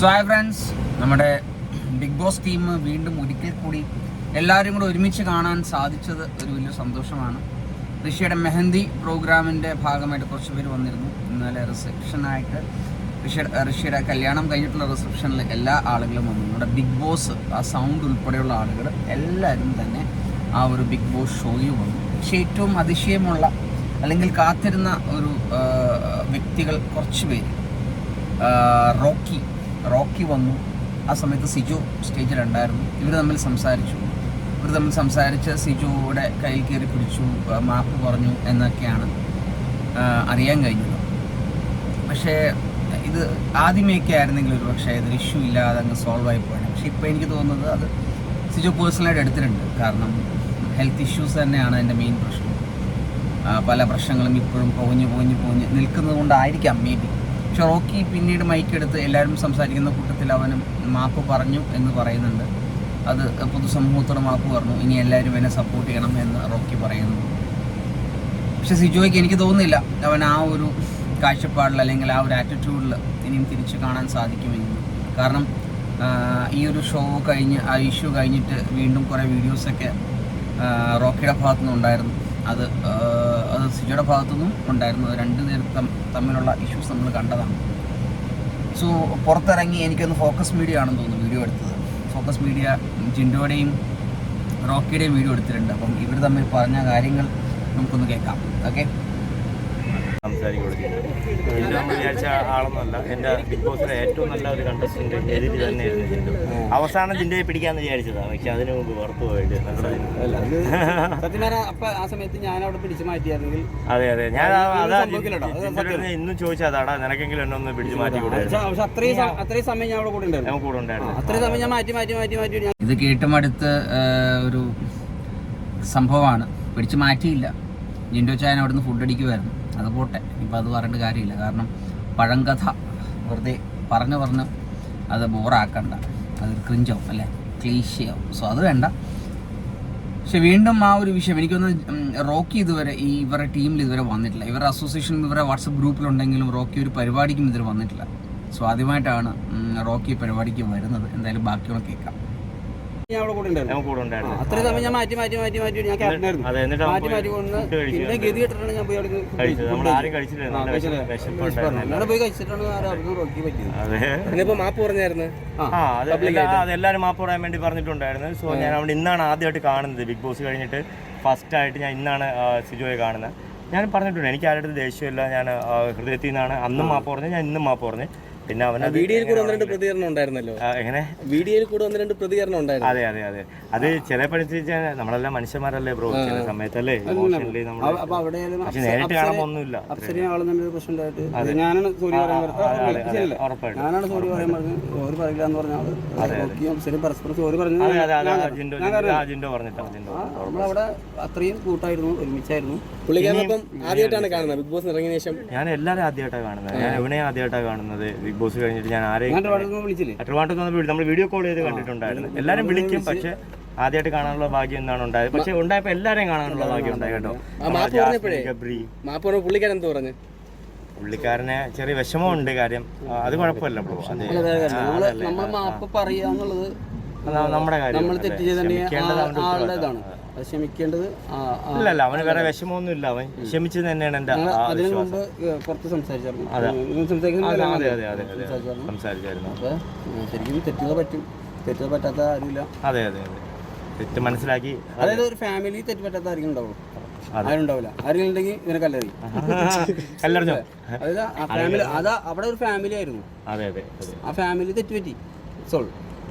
So friends നമ്മുടെ big boss team വീണ്ടും ഒരിക്കൽ കൂടി എല്ലാവരും കൂടെ ഒരുമിച്ച് കാണാൻ സാധിച്ചത് ഒരു വലിയ സന്തോഷമാണ്. ഋഷിയുടെ മെഹന്തി പ്രോഗ്രാമിന്റെ ഭാഗമായിട്ട് കുറച്ച് പേര് വന്നിരുന്നു. ഇന്നലെ റിസപ്ഷനായിട്ട് ഋഷിയുടെ ഋഷിയുടെ കല്യാണം കഴിഞ്ഞിട്ടുള്ള റിസപ്ഷനിൽ എല്ലാ ആളുകളും വന്നു. നമ്മുടെ ബിഗ് ബോസ് ആ സൗണ്ട് ഉൾപ്പെടെയുള്ള ആളുകൾ എല്ലാവരും തന്നെ ആ ഒരു ബിഗ് ബോസ് ഷോയിൽ വന്നു. പക്ഷേ ഏറ്റവും അതിശയമുള്ള അല്ലെങ്കിൽ കാത്തിരുന്ന ഒരു വ്യക്തികൾ കുറച്ച് പേര് റോക്കി റോക്കി വന്നു. ആ സമയത്ത് സിജു സ്റ്റേജിലുണ്ടായിരുന്നു. ഇവർ തമ്മിൽ സംസാരിച്ചു. ഇവർ തമ്മിൽ സംസാരിച്ച് സിജുവിടെ കയ്യിൽ കയറി പിടിച്ചു. മാപ്പ് പറഞ്ഞു എന്നൊക്കെയാണ് അറിയാൻ കഴിഞ്ഞത്. പക്ഷേ ഇത് ആദ്യമേയൊക്കെ ആയിരുന്നെങ്കിൽ ഒരു പക്ഷേ ഇതൊരു ഇഷ്യൂ ഇല്ലാതെ അങ്ങ് സോൾവ് ആയി പോയാണ് പക്ഷേ ഇപ്പോൾ എനിക്ക് തോന്നുന്നത് അത് സിജു പേഴ്സണലായിട്ട് എടുത്തിട്ടുണ്ട്. കാരണം ഹെൽത്ത് ഇഷ്യൂസ് തന്നെയാണ് എന്റെ മെയിൻ പ്രശ്നം. പല പ്രശ്നങ്ങളും ഇപ്പോഴും പോഞ്ഞ് പോഞ്ഞ് പോഞ്ഞ് നിൽക്കുന്നത് കൊണ്ടായിരിക്കാം മേ ബി പക്ഷെ റോക്കി പിന്നീട് മൈക്കെടുത്ത് എല്ലാവരും സംസാരിക്കുന്ന കൂട്ടത്തിൽ അവനും മാപ്പ് പറഞ്ഞു എന്ന് പറയുന്നുണ്ട്. അത് പൊതുസമൂഹത്തോട് മാപ്പ് പറഞ്ഞു. ഇനി എല്ലാവരും എന്നെ സപ്പോർട്ട് ചെയ്യണം എന്ന് റോക്കി പറയുന്നു. പക്ഷെ സിജോയ്ക്ക് എനിക്ക് തോന്നുന്നില്ല അവൻ ആ ഒരു കാഴ്ചപ്പാടിൽ അല്ലെങ്കിൽ ആ ഒരു ആറ്റിറ്റ്യൂഡിൽ ഇനിയും തിരിച്ചു കാണാൻ സാധിക്കുമെന്ന്. കാരണം ഈ ഒരു ഷോ കഴിഞ്ഞ് ആ ഇഷ്യൂ കഴിഞ്ഞിട്ട് വീണ്ടും കുറേ വീഡിയോസൊക്കെ റോക്കിയുടെ ഭാഗത്തുനിന്നുണ്ടായിരുന്നു. അത് അത് സിജോയുടെ ഭാഗത്തു നിന്നും ഉണ്ടായിരുന്നു രണ്ട് നേരം തം- തമ്മിലുള്ള ഇഷ്യൂസ് നമ്മൾ കണ്ടതാണ്. സോ പുറത്തിറങ്ങി എനിക്കൊന്ന് ഫോക്കസ് മീഡിയ ആണെന്ന് തോന്നുന്നു വീഡിയോ എടുത്തത്. ഫോക്കസ് മീഡിയ ജിൻഡോയുടെയും റോക്കിയുടെയും വീഡിയോ എടുത്തിട്ടുണ്ട്. അപ്പം ഇവർ തമ്മിൽ പറഞ്ഞ കാര്യങ്ങൾ നമുക്കൊന്ന് കേൾക്കാം. ഓക്കെ സംസാരിക്കുകയുള്ളൂ. ജിൻഡു നമ്മൾ വിചാരിച്ച ആളൊന്നുമല്ല. എന്റെ ബിഗ് ബോസിലെ ഏറ്റവും നല്ല ഒരു കണ്ടസ്റ്റന്റ് എതിരി തന്നെയായിരുന്നു ജിൻഡു. അവസാനം ജിൻഡയെ പിടിക്കാന്ന് വിചാരിച്ചതാണ്. പക്ഷെ അതിനു മുമ്പ് പുറത്തു പോയിട്ട് അതെ അതെ. ഞാൻ അതാ ഇന്നും ചോദിച്ചതാടാ നിനക്കെങ്കിലും എന്നെ ഒന്ന് പിടിച്ചു മാറ്റി കൊടുക്കും കൂടെ പക്ഷെ അത്രയും സ- അത്രയും ഞാൻ അവിടെ കൂടെ ഉണ്ടായിരുന്നു. നമുക്ക് കൂടെ ഉണ്ടായിരുന്നു. അത്രയും സമയം ഞാൻ മാറ്റി മാറ്റി മാറ്റി മാറ്റി ഞാൻ ഇത് കേട്ടുമടുത്ത് ഒരു സംഭവമാണ്. പിടിച്ചു മാറ്റിയില്ല. ജിൻഡോ ചായൻ അവിടുന്ന് ഫുഡ് അടിക്കുമായിരുന്നു അത് പോട്ടെ ഇപ്പം അത് പറഞ്ഞിട്ട് കാര്യമില്ല. കാരണം പഴങ്കഥ വെറുതെ പറഞ്ഞു പറഞ്ഞ് അത് ബോറാക്കണ്ട. അത് ക്രിഞ്ചാവും അല്ലേ? ക്ലീശയാവും സോ അത് വേണ്ട. പക്ഷെ വീണ്ടും ആ ഒരു വിഷയം. എനിക്കൊന്ന് റോക്കി ഇതുവരെ ഈ ഇവരുടെ ടീമിൽ ഇതുവരെ വന്നിട്ടില്ല. ഇവരുടെ അസോസിയേഷൻ ഇവരുടെ വാട്സപ്പ് ഗ്രൂപ്പിലുണ്ടെങ്കിലും റോക്കി ഒരു പരിപാടിക്കും ഇതുവരെ വന്നിട്ടില്ല. സോ ആദ്യമായിട്ടാണ് ഉം, റോക്കി പരിപാടിക്ക് വരുന്നത്. എന്തായാലും ബാക്കിയുള്ള കേൾക്കാം. ഞാൻ അവിടെ കൂടെ ഉണ്ടായിരുന്നു. കൂടെ ഉണ്ടായിരുന്നു. അത്രയും സമയം ഞാൻ മാറ്റി മാറ്റി മാറ്റി മാറ്റി ഞാൻ ക്യാപ്റ്റനായിരുന്നു അതെ എന്നിട്ട് മാറ്റി മാറ്റി കൊണ്ട് പിന്നെ ഗതി കെട്ടിട്ടാണ് ഞാൻ പോയി അവിടെ കഴിച്ചത്. നമ്മൾ ആരും വിശപ്പുണ്ടായിരുന്നു അവിടെ പോയി കഴിച്ചിട്ടാണ് ആരും റോക്കി പറ്റിയത്. അതെ. മാപ്പ് പറഞ്ഞായിരുന്നു? ആ അത് എല്ലാ- എല്ലാവരും മാപ്പ് പറയാൻ വേണ്ടി പറഞ്ഞിട്ടുണ്ടായിരുന്നു. സോ ഞാൻ അവിടെ ഇന്നാണ് ആദ്യമായിട്ട് കാണുന്നത്. ബിഗ് ബോസ് കഴിഞ്ഞിട്ട് ഫസ്റ്റ് ആയിട്ട് ഞാൻ ഇന്നാണ് സിജോയെ കാണുന്നത്. ഞാൻ പറഞ്ഞിട്ടുണ്ട് എനിക്ക് ആരുടെ ദേഷ്യമില്ല. ഞാൻ ഹൃദയത്തിൽ നിന്നാണ് അന്നും മാപ്പ് പറഞ്ഞു ഞാൻ ഇന്നും മാപ്പ് പറഞ്ഞു. പിന്നെ അവന് വീഡിയോയിൽ കൂടെ ഒന്ന് രണ്ട് പ്രതികരണം ഉണ്ടായിരുന്നല്ലോ. എങ്ങനെ? വീഡിയോയിൽ കൂടെ ഒന്ന് രണ്ട് പ്രതികരണം ഉണ്ടായിരുന്നു. അതെ അതെ അതെ. അത് ചില പഠിച്ചാൽ നമ്മളെല്ലാം മനുഷ്യന്മാരല്ലേ ബ്രോ ചില സമയത്തല്ലേ? പക്ഷെ നേരിട്ട് കാണുമ്പോ ഒന്നുമില്ല. ഞാനാണ് സോറി പറയാൻ പറഞ്ഞത് പറയില്ല എന്ന് പറഞ്ഞാൽ പരസ്പരം സോറി നമ്മളവിടെ അത്രയും കൂട്ടായിരുന്നു ഒരുമിച്ചായിരുന്നു. പുള്ളിക്കാരനപ്പം ആദ്യമായിട്ടാണ് കാണുന്നത്. ബിഗ് ബോസ് ഇറങ്ങിയ ശേഷം ഞാൻ എല്ലാവരും ആദ്യമായിട്ടാണ് കാണുന്നത്. ഞാൻ എവിടെ ആദ്യമായിട്ടാണ് കാണുന്നത്? ബിഗ് ബോസ് കഴിഞ്ഞിട്ട് ഞാൻ ആരെയും ട്രിവാൻഡ്രത്ത് വന്ന് നമ്മൾ വീഡിയോ കോൾ ചെയ്ത് കണ്ടിട്ടുണ്ടായിരുന്നു. എല്ലാവരും വിളിക്കും പക്ഷെ ആദ്യമായിട്ട് കാണാനുള്ള ഭാഗ്യം എന്താണ് ഉണ്ടായത്. പക്ഷെ ഉണ്ടായപ്പോൾ എല്ലാവരെയും കാണാനുള്ള ഭാഗ്യം ഉണ്ടായി കേട്ടോ. മാപ്പ് പറഞ്ഞപ്പോഴേ? ഗബ്രി. മാപ്പ് പറഞ്ഞ പുള്ളിക്കാരൻ എന്ത് പറഞ്ഞു? പുള്ളിക്കാരനെ ചെറിയ വിഷമമുണ്ട് കാര്യം. അത് കുഴപ്പമില്ല ബ്രോ. അത് നമ്മുടെ കാര്യം. അത് ക്ഷമിക്കേണ്ടത് ഇല്ല അവന് വേറെ വിഷമമൊന്നും ഇല്ല അവൻ ക്ഷമിച്ചു തന്നെയാണ് എന്റെ അതിനു മുമ്പ് പുറത്ത് സംസാരിച്ചായിരുന്നു. സംസാരിച്ചായിരുന്നു. അപ്പൊ ശരിക്കും തെറ്റുകൾ പറ്റും. തെറ്റുകൾ പറ്റാത്ത ആരുമില്ല അതെ അതെ അതെ. തെറ്റ് മനസ്സിലാക്കി അതായത് ഒരു ഫാമിലി തെറ്റ് പറ്റാത്ത ആരെങ്കിലും ഉണ്ടാവുള്ളൂ ആരുണ്ടാവില്ല ആരെങ്കിലും ഉണ്ടെങ്കിൽ ഇവനെ കല്ലെറി എല്ലാവരും അതായത് ആ ഫാമിലി അതാ അവിടെ ഒരു ഫാമിലി ആയിരുന്നു. അതെ അതെ ആ ഫാമിലി തെറ്റുപറ്റി സോൾ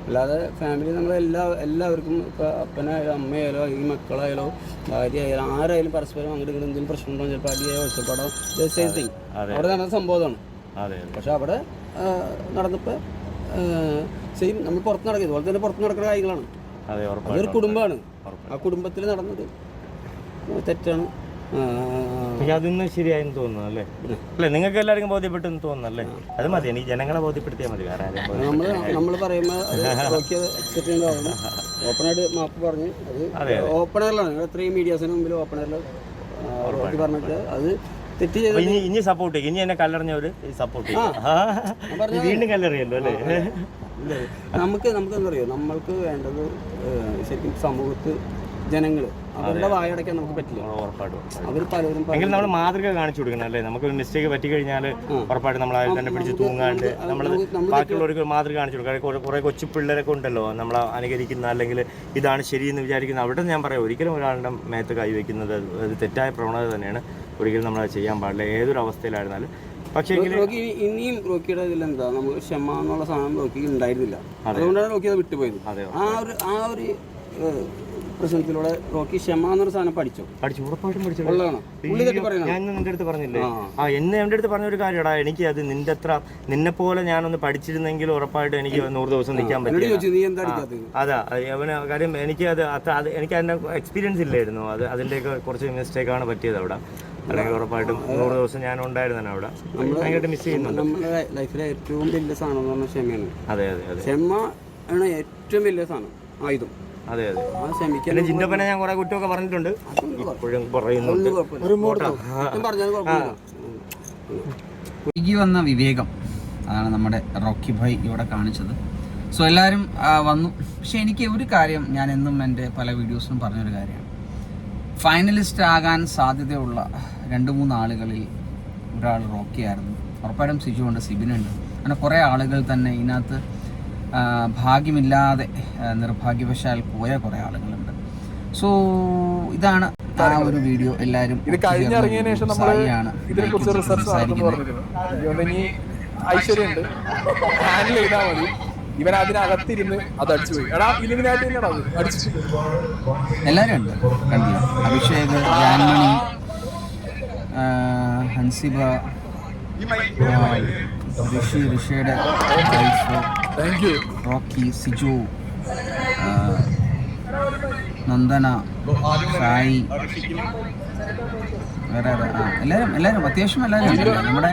അല്ലാതെ ഫാമിലി നമ്മൾ എല്ലാ എല്ലാവർക്കും ഇപ്പോൾ അപ്പനായാലും അമ്മയായാലോ അല്ലെങ്കിൽ മക്കളായാലോ ഭാര്യ ആയാലും ആരായാലും പരസ്പരം അങ്ങോട്ട് ഇങ്ങോട്ട് എന്തെങ്കിലും പ്രശ്നം ഉണ്ടോ ചിലപ്പോൾ അടിയായ ഒച്ചപ്പാടോ സെയിം തിങ്. അവിടെ നടന്ന സംഭവമാണ്. പക്ഷെ അവിടെ നടന്നിപ്പോൾ സെയിം നമ്മൾ പുറത്ത് നടക്കുക ഇതുപോലെ തന്നെ പുറത്ത് നടക്കുന്ന കാര്യങ്ങളാണ്. അതെ അതൊരു കുടുംബമാണ്. ആ കുടുംബത്തിൽ നടന്നത് തെറ്റാണ്. പക്ഷെ അതൊന്നും ശരിയായെന്ന് തോന്നുന്നു അല്ലേ? അല്ലേ നിങ്ങൾക്ക് എല്ലാവർക്കും ബോധ്യപ്പെട്ടെന്ന് തോന്നുന്നു അല്ലേ? അത് മതി എനിക്ക് ജനങ്ങളെ ബോധ്യപ്പെടുത്തിയാൽ മതി വേറെ നമ്മൾ നമ്മൾ പറയുമ്പോൾ അത് അത് അക്സെപ്റ്റ് ചെയ്യേണ്ടതാണ് ഓപ്പണായിട്ട് മാപ്പ് പറഞ്ഞ് അത് അതെ, ഓപ്പണറിലാണ് നിങ്ങൾ ഇത്രയും മീഡിയാസിന് മുമ്പിൽ ഓപ്പണറിൽ പറഞ്ഞിട്ട് അത് തെറ്റ് അപ്പൊ ചെയ്ത് ഇനി ഇനി സപ്പോർട്ട് ചെയ്യും. ഇനി എന്നെ കല്ലെറിഞ്ഞവര് സപ്പോർട്ട് ചെയ്യും. വീണ്ടും കല്ലെറിയല്ലോ അല്ലേ? നമുക്ക് നമുക്ക് എന്താ പറയുക നമ്മൾക്ക് വേണ്ടത് ശരിക്കും സമൂഹത്ത് ജനങ്ങൾ അവരുടെ വായടക്കാൻ നമുക്ക് പറ്റില്ല. അവർ പലരും എങ്കിലും നമ്മൾ മാതൃക കാണിച്ചു കൊടുക്കണം അല്ലേ? നമുക്ക് ഒരു മിസ്റ്റേക്ക് പറ്റി കഴിഞ്ഞാൽ ഉറപ്പായിട്ടും നമ്മൾ അതിൽ തന്നെ പിടിച്ച് തൂങ്ങാണ്ട് നമ്മൾ ബാക്കിയുള്ളവർക്ക് മാതൃക കാണിച്ചു കൊടുക്കുക കുറെ കൊച്ചു പിള്ളേരൊക്കെ ഉണ്ടല്ലോ നമ്മൾ അനുകരിക്കുന്ന അല്ലെങ്കിൽ ഇതാണ് ശരിയെന്ന് വിചാരിക്കുന്ന അവിടെ ഞാൻ പറയാം ഒരിക്കലും ഒരാളുടെ മേത്ത് കൈവയ്ക്കുന്നത് അത് തെറ്റായ പ്രവണത തന്നെയാണ്. ഒരിക്കലും നമ്മൾ ചെയ്യാൻ പാടില്ല ഏതൊരു അവസ്ഥയിലായിരുന്നാലും. പക്ഷേ റോക്കി ഇനി- ഇനിയും റോക്കിയുടെ ഇതിൽ എന്താ നമുക്ക് ക്ഷമ എന്നുള്ള സാധനം റോക്കി ഉണ്ടായിരുന്നില്ല. അതുകൊണ്ടാണ് റോക്കി അത് വിട്ടുപോയത്. ആ ഒരു ആ ഒരു ഏഹ്, പ്രശ്നത്തിലൂടെ റോക്കി ക്ഷമ എന്നൊരു സാധനം പഠിച്ചു. പഠിച്ചു. ഉറപ്പായിട്ടും പഠിച്ചു. ഉള്ളതാണോ? പുള്ളി തെറ്റി പറയണം? ഞാൻ ഇന്ന് നിന്റെ അടുത്ത് പറഞ്ഞില്ലേ? ആ. ആ എന്നെ എന്റെ അടുത്ത് പറഞ്ഞ ഒരു കാര്യടാ. എനിക്ക് അത് നിന്റെ അത്ര നിന്നെ പോലെ ഞാനൊന്ന് പഠിച്ചിരുന്നെങ്കിൽ ഉറപ്പായിട്ടും എനിക്ക് നൂറ് ദിവസം നിൽക്കാൻ എന്നോട് പറ്റില്ല. ചോദിച്ചു നീ എന്താ അടിക്കാത്തത് അതാ അവന് കാര്യം എനിക്ക് അത് അത്ര അത് എനിക്ക് അതിന്റെ എക്സ്പീരിയൻസ് ഇല്ലായിരുന്നു. അത് അതിന്റെയൊക്കെ കുറച്ച് മിസ്റ്റേക്ക് ആണ് പറ്റിയത് അവിടെ. അല്ലെങ്കിൽ ഉറപ്പായിട്ടും നൂറ് ദിവസം ഞാൻ ഉണ്ടായിരുന്നു അവിടെ. ഭയങ്കരമായിട്ട് മിസ് ചെയ്യുന്നുണ്ട്. നമ്മുടെ ലൈഫിലെ ഏറ്റവും വലിയ സാധനം എന്ന് പറഞ്ഞാൽ ക്ഷമയാണ്. അതെ അതെ അതെ. ക്ഷമ ആണ് ഏറ്റവും വലിയ സാധനം ആയുധം. അതെ അതെ. പിന്നെ ജിന്നപ്പനെ ഞാൻ കുറെ കുറ്റമൊക്കെ പറഞ്ഞിട്ടുണ്ട്. ഇപ്പോഴും പറയുന്നുണ്ട്. ഒഴുകി വന്ന വിവേകം. അതാണ് നമ്മുടെ റോക്കി ഭായ് ഇവിടെ കാണിച്ചത്. സോ എല്ലാവരും വന്നു. പക്ഷെ എനിക്ക് ഒരു കാര്യം ഞാൻ എന്നും എന്റെ പല വീഡിയോസിലും പറഞ്ഞൊരു കാര്യമാണ്. ഫൈനലിസ്റ്റ് ആകാൻ സാധ്യതയുള്ള രണ്ട് മൂന്ന് ആളുകളിൽ ഒരാൾ റോക്കി ആയിരുന്നു ഉറപ്പായിട്ടും സിജു ഉണ്ട് സിബിനുണ്ട്. അങ്ങനെ കുറേ ആളുകൾ തന്നെ ഇതിനകത്ത് ഭാഗ്യമില്ലാതെ നിർഭാഗ്യവശാൽ പോയ കുറേ ആളുകളുണ്ട്. സോ ഇതാണ് ആ ഒരു വീഡിയോ. എല്ലാവരും ഇത് കഴിഞ്ഞിറങ്ങിയതിന് ശേഷം നമ്മൾ ഇതിനെ കുറിച്ച് റിസർച്ച് നടത്തുന്നു പറഞ്ഞിരുന്നു. അതുകൊണ്ട് ഐശ്വര്യ ഉണ്ട് ഹാൻഡിൽ ചെയ്താൽ മതി. ഇവൻ അതിനകത്തിരുന്ന് അത് അടിച്ചു പോയി. എടാ ഇലിമിനായിട്ട് തന്നെയാണ് അത്. അടിച്ചു എല്ലാവരും ഉണ്ട്. കണ്ടില്ല. അഭിഷേക് ജാൻമണി ആ, Hansiba Rishi ഋഷിയുടെ thank you Rocky Siju Nandana Sai വേറെ? ആ, എല്ലാവരും എല്ലാവരും അത്യാവശ്യം എല്ലാവരും നമ്മുടെ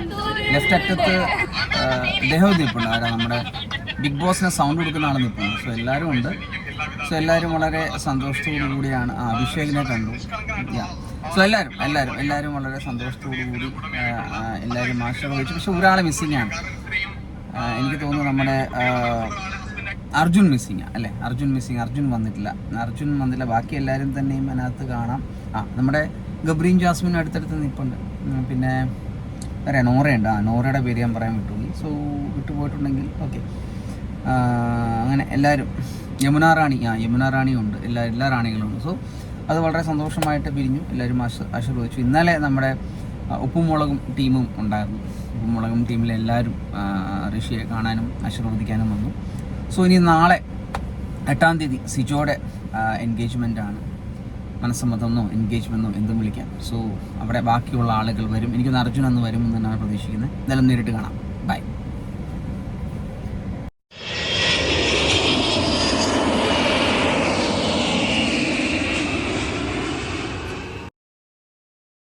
ലെഫ്റ്റ് അറ്റത്ത് ഇദ്ദേഹം നിൽപ്പുണ്ട്. ആരാ നമ്മുടെ ബിഗ് ബോസിന് സൗണ്ട് കൊടുക്കുന്ന ആൾ നിൽപ്പുണ്ട്. സോ എല്ലാവരും ഉണ്ട്. സോ എല്ലാവരും വളരെ സന്തോഷത്തോടു കൂടിയാണ്. ആ, അഭിഷേകിനെ കണ്ടു. സോ എല്ലാവരും എല്ലാവരും എല്ലാവരും വളരെ സന്തോഷത്തോടു കൂടി എല്ലാവരും ആശീർവദിച്ചു. പക്ഷെ ഒരാളെ ആ, എനിക്ക് തോന്നുന്നു നമ്മുടെ അർജുൻ മിസ്സിങ് അല്ലേ? അർജുൻ മിസ്സിങ് അർജുൻ വന്നിട്ടില്ല. അർജുൻ വന്നില്ല. ബാക്കി എല്ലാവരും തന്നെയും അതിനകത്ത് കാണാം. ആ നമ്മുടെ ഗബ്രീൻ ജാസ്മിൻ അടുത്തടുത്ത് നിൽപ്പുണ്ട് പിന്നെ പറയാം നോറയുണ്ട്. ആ നോറയുടെ പേര് ഞാൻ പറയാൻ വിട്ടുപോയി. സോ വിട്ടുപോയിട്ടുണ്ടെങ്കിൽ ഓക്കെ അങ്ങനെ എല്ലാവരും യമുന റാണി. ആ യമുന റാണി ഉണ്ട്. എല്ലാ എല്ലാ റാണികളും ഉണ്ട്. സോ അത് വളരെ സന്തോഷമായിട്ട് പിരിഞ്ഞു. എല്ലാവരും ആശ ആശീർവദിച്ചു. ഇന്നലെ നമ്മുടെ ആ, ഉപ്പും മുളകും ടീമും ഉണ്ടായിരുന്നു. ഉപ്പും മുളകും ടീമിലെ എല്ലാവരും ഋഷിയെ കാണാനും ആശീർവദിക്കാനും വന്നു. സോ ഇനി നാളെ എട്ടാം തീയതി സിജോയുടെ എൻഗേജ്മെന്റ് ആണ്. മനസ്സമ്മതമെന്നോ എൻഗേജ്മെന്നോ എന്തും വിളിക്കാം. സോ അവിടെ ബാക്കിയുള്ള ആളുകൾ വരും. എനിക്കൊന്ന് അർജുൻ അന്ന് എന്ന് തന്നെയാണ് പ്രതീക്ഷിക്കുന്നത്. എന്തായാലും നേരിട്ട് കാണാം.